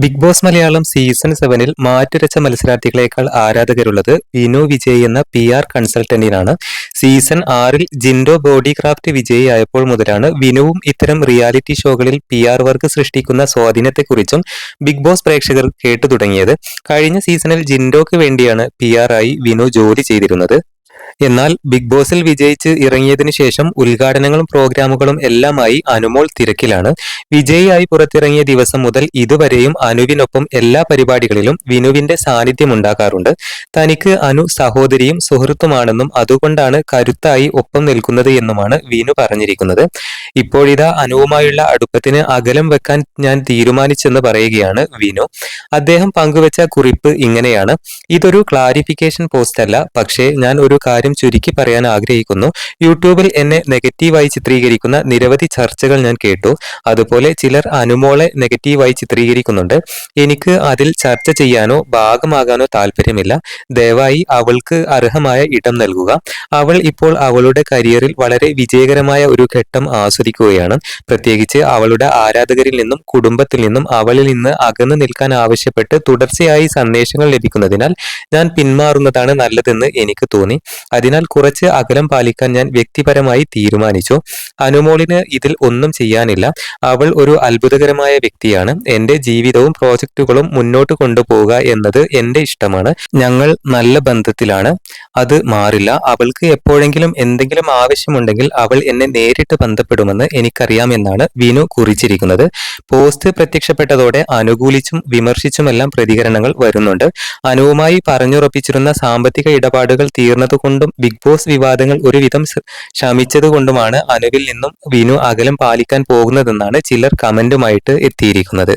Big boss Malayalam season സെവനിൽ മാറ്റുരച്ച മത്സരാർത്ഥികളെക്കാൾ ആരാധകരുള്ളത് വിനു വിജയ് എന്ന P R കൺസൾട്ടന്റിനാണ്. Season ആറിൽ ജിൻഡോ ബോഡി ക്രാഫ്റ്റ് വിജയി ആയപ്പോൾ മുതലാണ് വിനുവും ഇത്തരം റിയാലിറ്റി ഷോകളിൽ പി ആർ വർക്ക് സൃഷ്ടിക്കുന്ന സ്വാധീനത്തെക്കുറിച്ചും ബിഗ് ബോസ് പ്രേക്ഷകർ കേട്ടു തുടങ്ങിയത് കഴിഞ്ഞ സീസണിൽ ജിൻഡോക്ക് വേണ്ടിയാണ് പി ആയി വിനു ജോലി ചെയ്തിരുന്നത്. എന്നാൽ ബിഗ് ബോസിൽ വിജയിച്ച് ഇറങ്ങിയതിനു ശേഷം ഉദ്ഘാടനങ്ങളും പ്രോഗ്രാമുകളും എല്ലാമായി അനുമോൾ തിരക്കിലാണ്. വിജയിയായി പുറത്തിറങ്ങിയ ദിവസം മുതൽ ഇതുവരെയും അനുവിനൊപ്പം എല്ലാ പരിപാടികളിലും വിനുവിന്റെ സാന്നിധ്യം ഉണ്ടാകാറുണ്ട്. തനിക്ക് അനു സഹോദരിയും സുഹൃത്തുമാണെന്നും അതുകൊണ്ടാണ് കരുത്തായി ഒപ്പം നിൽക്കുന്നത് എന്നുമാണ് വിനു പറഞ്ഞിരിക്കുന്നത്. ഇപ്പോഴിതാ അനുവുമായുള്ള അടുപ്പത്തിന് അകലം വെക്കാൻ ഞാൻ തീരുമാനിച്ചെന്ന് പറയുകയാണ് വിനു. അദ്ദേഹം പങ്കുവച്ച കുറിപ്പ് ഇങ്ങനെയാണ്. ഇതൊരു ക്ലാരിഫിക്കേഷൻ പോസ്റ്റ് അല്ല പക്ഷേ ഞാൻ ഒരു കാര്യം ചുരുക്കി പറയാൻ ആഗ്രഹിക്കുന്നു. യൂട്യൂബിൽ എന്നെ നെഗറ്റീവായി ചിത്രീകരിക്കുന്ന നിരവധി ചർച്ചകൾ ഞാൻ കേട്ടു. അതുപോലെ ചിലർ അനുമോളെ നെഗറ്റീവായി ചിത്രീകരിക്കുന്നുണ്ട്. എനിക്ക് അതിൽ ചർച്ച ചെയ്യാനോ ഭാഗമാകാനോ താല്പര്യമില്ല. ദയവായി അവൾക്ക് അർഹമായ ഇടം നൽകുക. അവൾ ഇപ്പോൾ അവളുടെ കരിയറിൽ വളരെ വിജയകരമായ ഒരു ഘട്ടം ആസ്വദിക്കുകയാണ്. പ്രത്യേകിച്ച് അവളുടെ ആരാധകരിൽ നിന്നും കുടുംബത്തിൽ നിന്നും അവളിൽ നിന്ന് അകന്നു നിൽക്കാൻ ആവശ്യപ്പെട്ട് തുടർച്ചയായി സന്ദേശങ്ങൾ ലഭിക്കുന്നതിനാൽ ഞാൻ പിന്മാറുന്നതാണ് നല്ലതെന്ന് എനിക്ക് തോന്നി. അതിനാൽ കുറച്ച് അകലം പാലിക്കാൻ ഞാൻ വ്യക്തിപരമായി തീരുമാനിച്ചു. അനുമോളിന് ഇതിൽ ഒന്നും ചെയ്യാനില്ല. അവൾ ഒരു അത്ഭുതകരമായ വ്യക്തിയാണ്. എന്റെ ജീവിതവും പ്രോജക്റ്റുകളും മുന്നോട്ട് കൊണ്ടുപോവുക എന്നത് എന്റെ ഇഷ്ടമാണ്. ഞങ്ങൾ നല്ല ബന്ധത്തിലാണ്. അത് മാറില്ല. അവൾക്ക് എപ്പോഴെങ്കിലും എന്തെങ്കിലും ആവശ്യമുണ്ടെങ്കിൽ അവൾ എന്നെ നേരിട്ട് ബന്ധപ്പെടുമെന്ന് എനിക്കറിയാമെന്നാണ് വിനു കുറിച്ചിരിക്കുന്നത്. പോസ്റ്റ് പ്രത്യക്ഷപ്പെട്ടതോടെ അനുകൂലിച്ചും വിമർശിച്ചുമെല്ലാം പ്രതികരണങ്ങൾ വരുന്നുണ്ട്. അനുവുമായി പറഞ്ഞുറപ്പിച്ചിരുന്ന സാമ്പത്തിക ഇടപാടുകൾ തീർന്നതുകൊണ്ടും ബിഗ് ബോസ് വിവാദങ്ങൾ ഒരുവിധം ശമിച്ചതുകൊണ്ടുമാണ് അനുവിൽ നിന്നും വിനു അകലം പാലിക്കാൻ പോകുന്നതെന്നാണ് ചിലർ കമന്റുമായിട്ട് എത്തിയിരിക്കുന്നത്.